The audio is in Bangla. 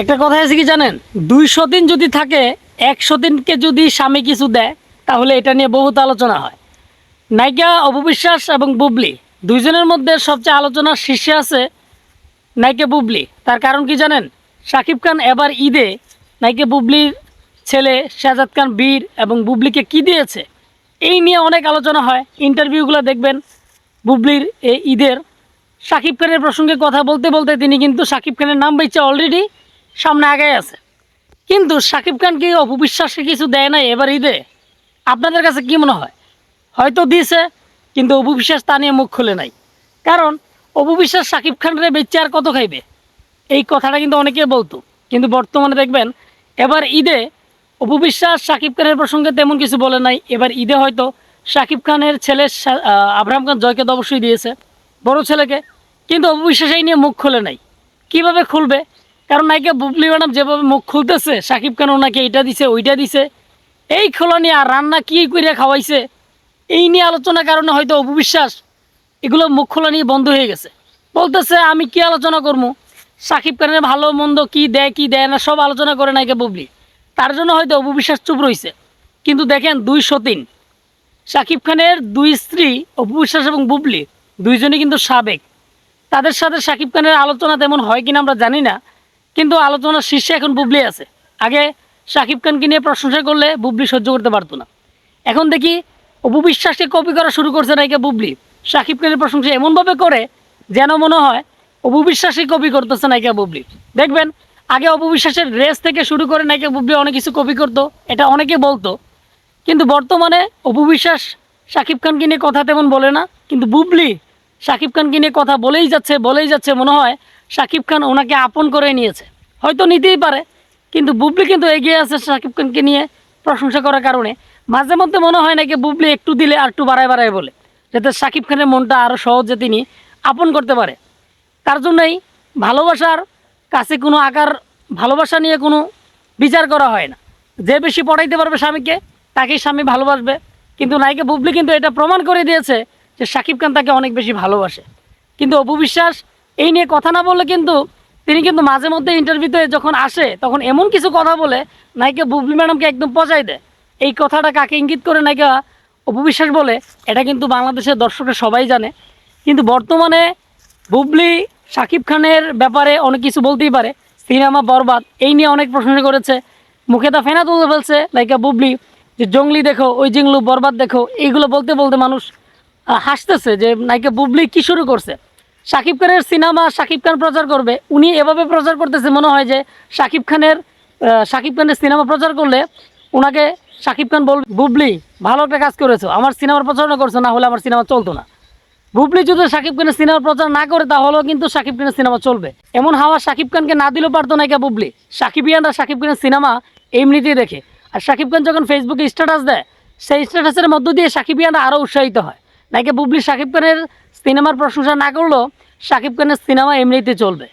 একটা কথা আছে কি জানেন? দুইশো দিন যদি থাকে, একশো দিনকে যদি স্বামী কিছু দেয়, তাহলে এটা নিয়ে বহুত আলোচনা হয়। নায়িকা অপবিশ্বাস এবং বুবলি, দুইজনের মধ্যে সবচেয়ে আলোচনার শীর্ষে আছে নায়িকা বুবলি। তার কারণ কি জানেন? শাকিব খান এবার ঈদে নায়িকা বুবলির ছেলে শাহজাদ খান, বীর এবং বুবলিকে কি দিয়েছে? এই নিয়ে অনেক আলোচনা হয়। ইন্টারভিউগুলো দেখবেন বুবলির এই ঈদের। শাকিব খানের প্রসঙ্গে কথা বলতে বলতে তিনি কিন্তু শাকিব খানের নাম বেঁচে অলরেডি সামনে আগে আছে। কিন্তু শাকিব খান কি অপবিশ্বাসকে কিছু দেয় নাই এবার ঈদে? আপনাদের কাছে কি মনে হয়? হয়তো দিয়েছে, কিন্তু অপবিশ্বাস তা নিয়ে মুখ খুলে নাই। কারণ অপবিশ্বাস শাকিব খানরে বেচে আর কত খাইবে? এই কথাটা কিন্তু অনেকে বলতো। কিন্তু বর্তমানে দেখবেন, এবার ঈদে অপবিশ্বাস শাকিব খানের প্রসঙ্গে তেমন কিছু বলে নাই। এবার ঈদে হয়তো শাকিব খানের ছেলে আব্রাহাম খান জয়কে তো অবশ্যই দিয়েছে, বড় ছেলেকে। কিন্তু অপবিশ্বাস এই নিয়ে মুখ খুলে নাই। কীভাবে খুলবে? কারণ নায়িকা বুবলি ম্যাডাম যেভাবে মুখ খুলতেছে শাকিব খান ওনাকে এইটা দিছে, ওইটা দিছে। এই খোলা নিয়ে আর রান্না কী করে খাওয়াইছে? এই নিয়ে আলোচনার কারণে হয়তো অপবিশ্বাস, এগুলো মুখ খোলা নিয়ে বন্ধ হয়ে গেছে। বলতেছে, আমি কি আলোচনা করব সাকিব খানের ভালো মন্দ কি দেয় কি দেয় না, সব আলোচনা করে নাকি বুবলি। তার জন্য হয়তো অপবিশ্বাস চুপ রইছে। কিন্তু দেখেন, দুই সতীন। সাকিব খানের দুই স্ত্রী, অপবিশ্বাস এবং বুবলি, দুইজনই কিন্তু সাবেক। তাদের সাথে সাকিব খানের আলোচনা তেমন হয় কিনা আমরা জানি না। কিন্তু আলোচনার শীর্ষে এখন বুবলি আছে। আগে সাকিব খানকে নিয়ে প্রশংসা করলে বুবলি সহ্য করতে পারতো না। এখন দেখি অপবিশ্বাসকে কপি করা শুরু করছে নায়িকা বুবলি। সাকিব খানের প্রশংসা এমনভাবে করে যেন মনে হয় অপবিশ্বাসই কপি করতেছে নায়িকা বুবলি। দেখবেন, আগে অপবিশ্বাসের রেস থেকে শুরু করে নায়িকা বুবলি অনেক কিছু কপি করতো, এটা অনেকে বলতো। কিন্তু বর্তমানে অপবিশ্বাস সাকিব খানকে নিয়ে কথা তেমন বলে না, কিন্তু বুবলি সাকিব খানকে নিয়ে কথা বলেই যাচ্ছে বলেই যাচ্ছে, মনে হয় সাকিব খান ওনাকে আপন করে নিয়েছে। হয়তো নিতেই পারে, কিন্তু বুবলি কিন্তু এগিয়ে আছে সাকিব খানকে নিয়ে প্রশংসা করার কারণে। মাঝে মধ্যে মনে হয় নাকি বুবলি একটু দিলে আর একটু বাড়ায় বাড়ায় বলে, যাতে সাকিব খানের মনটা আরও সহজে তিনি আপন করতে পারে। তার জন্যই ভালোবাসার কাছে কোনো আকার, ভালোবাসা নিয়ে কোনো বিচার করা হয় না। যে বেশি পড়াইতে পারবে স্বামীকে, তাকেই স্বামী ভালোবাসবে। কিন্তু নায়িকা বুবলি কিন্তু এটা প্রমাণ করে দিয়েছে যে সাকিব খান তাকে অনেক বেশি ভালোবাসে। কিন্তু অপু বিশ্বাস এই নিয়ে কথা না বললে কিন্তু তিনি কিন্তু মাঝে মধ্যে ইন্টারভিউতে যখন আসে, তখন এমন কিছু কথা বলে, নায়িকা বুবলি ম্যাডামকে একদম পচাই দেয়। এই কথাটা কাকে ইঙ্গিত করে নায়িকা অপু বিশ্বাস বলে, এটা কিন্তু বাংলাদেশের দর্শকরা সবাই জানে। কিন্তু বর্তমানে বুবলি শাকিব খানের ব্যাপারে অনেক কিছু বলতেই পারে। সিনেমা বরবাদ, এই নিয়ে অনেক প্রশংসা করেছে। মুখে তা ফেনা তুলে ফেলছে লাইকা বুবলি, যে জঙ্গলি দেখো, ওই জিংলু বরবাদ দেখো, এইগুলো বলতে বলতে মানুষ হাসতেছে যে নায়িকা বুবলি কী শুরু করছে? শাকিব খানের সিনেমা শাকিব খান প্রচার করবে। উনি এভাবে প্রচার করতেছে, মনে হয় যে শাকিব খানের শাকিব খানের সিনেমা প্রচার করলে ওনাকে শাকিব খান বল বুবলি, ভালো একটা কাজ করেছ, আমার সিনেমার প্রচারণা করছ, না হলে আমার সিনেমা চলতো না। বুবলি যদি শাকিব খানের সিনেমার প্রচার না করে, তাহলেও কিন্তু শাকিব খানের সিনেমা চলবে। এমন হাওয়া শাকিব খানকে না দিলেও পারতো না কে বুবলি। সাকিবিয়ানরা শাকিব খানের সিনেমা এমনিতেই দেখে। আর শাকিব খান যখন ফেসবুকে স্ট্যাটাস দেয়, সেই স্ট্যাটাসের মধ্য দিয়ে সাকিবিয়ানরা আরও উৎসাহিত হয়। নাকি বুবলি শাকিব খানের সিনেমার প্রশংসা না করলেও শাকিব খানের সিনেমা এমনিতে চলবে?